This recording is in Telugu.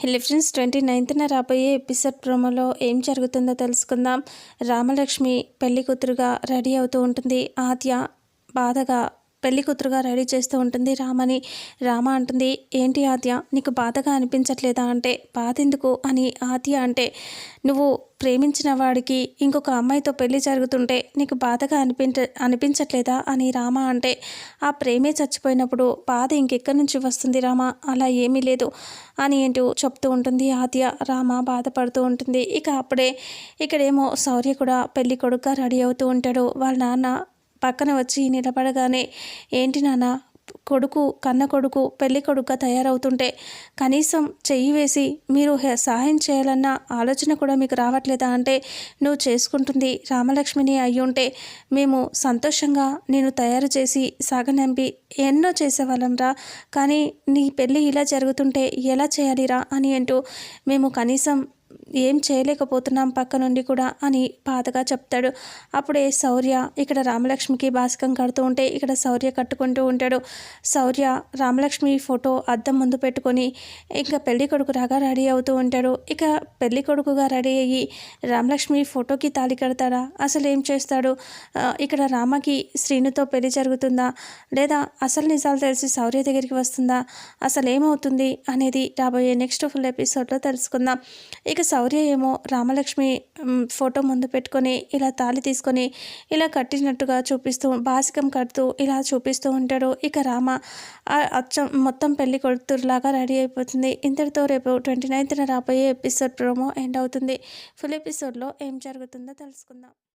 హెల్లీ ఫ్రెండ్స్ ట్వంటీ నైన్త్న రాబోయే ఎపిసోడ్ ప్రోమోలో ఏం జరుగుతుందో తెలుసుకుందాం. రామలక్ష్మి పెళ్ళి కూతురుగా రెడీ అవుతూ ఉంటుంది. ఆద్య బాధగా పెళ్ళి కూతురుగా రెడీ చేస్తూ ఉంటుంది రామని. రామ అంటుంది ఏంటి ఆద్య? నీకు బాధగా అనిపించట్లేదా అంటే బాధ ఎందుకు అని ఆద్య అంటే నువ్వు ప్రేమించిన వాడికి ఇంకొక అమ్మాయితో పెళ్ళి జరుగుతుంటే నీకు బాధగా అనిపించ అనిపించట్లేదా? అని రామ అంటే ఆ ప్రేమే చచ్చిపోయినప్పుడు బాధ ఇంకెక్కడి నుంచి వస్తుంది రామ? అలా ఏమీ లేదు అని ఏంటో చెప్తూ ఉంటుంది ఆద్య. రామ బాధపడుతూ ఉంటుంది. ఇక అప్పుడే ఇక్కడేమో శౌర్య కూడా పెళ్ళి కొడుకుగా రెడీ అవుతూ ఉంటాడు. వాళ్ళ నాన్న పక్కన వచ్చి నిలబడగానే ఏంటి నాన్న కొడుకు కన్న కొడుకు పెళ్ళి కొడుకుగా తయారవుతుంటే కనీసం చెయ్యి వేసి మీరు సహాయం చేయాలన్న ఆలోచన కూడా మీకు రావట్లేదా? అంటే నువ్వు చేసుకుంటుంది రామలక్ష్మిని అయ్యుంటే మేము సంతోషంగా నేను తయారు చేసి సాగనంపి ఎన్నో చేసేవాళ్ళంరా కానీ నీ పెళ్ళి ఇలా జరుగుతుంటే ఎలా చేయాలిరా? అని అంటూ మేము కనీసం ఏం చేయలేకపోతున్నాం పక్క నుండి కూడా అని బాధగా చెప్తాడు. అప్పుడే శౌర్య ఇక్కడ రామలక్ష్మికి భాస్కం కడుతూ ఉంటే ఇక్కడ శౌర్య కట్టుకుంటూ ఉంటాడు. శౌర్య రామలక్ష్మి ఫోటో అద్దం ముందు పెట్టుకొని ఇంకా పెళ్ళి కొడుకు రాగా రెడీ అవుతూ ఉంటాడు. ఇక పెళ్ళి కొడుకుగా రెడీ అయ్యి రామలక్ష్మి ఫోటోకి తాళి కడతాడా? అసలు ఏం చేస్తాడు? ఇక్కడ రామకి శ్రీనుతో పెళ్ళి జరుగుతుందా? లేదా అసలు నిజాలు తెలిసి శౌర్య దగ్గరికి వస్తుందా? అసలు ఏమవుతుంది అనేది రాబోయే నెక్స్ట్ ఫుల్ ఎపిసోడ్లో తెలుసుకుందాం. ఇక శౌర్య ఏమో రామలక్ష్మి ఫోటో ముందు పెట్టుకొని ఇలా తాళి తీసుకొని ఇలా కట్టినట్టుగా చూపిస్తూ బాసికం కడుతూ ఇలా చూపిస్తూ ఉంటాడు. ఇక రామ అచ్చం మొత్తం పెళ్ళి కొడుతులాగా రెడీ అయిపోతుంది. ఇంతటితో రేపు ట్వంటీ నైన్త్న రాబోయే ఎపిసోడ్ ప్రోమో ఎండ్ అవుతుంది. ఫుల్ ఎపిసోడ్లో ఏం జరుగుతుందో తెలుసుకుందాం.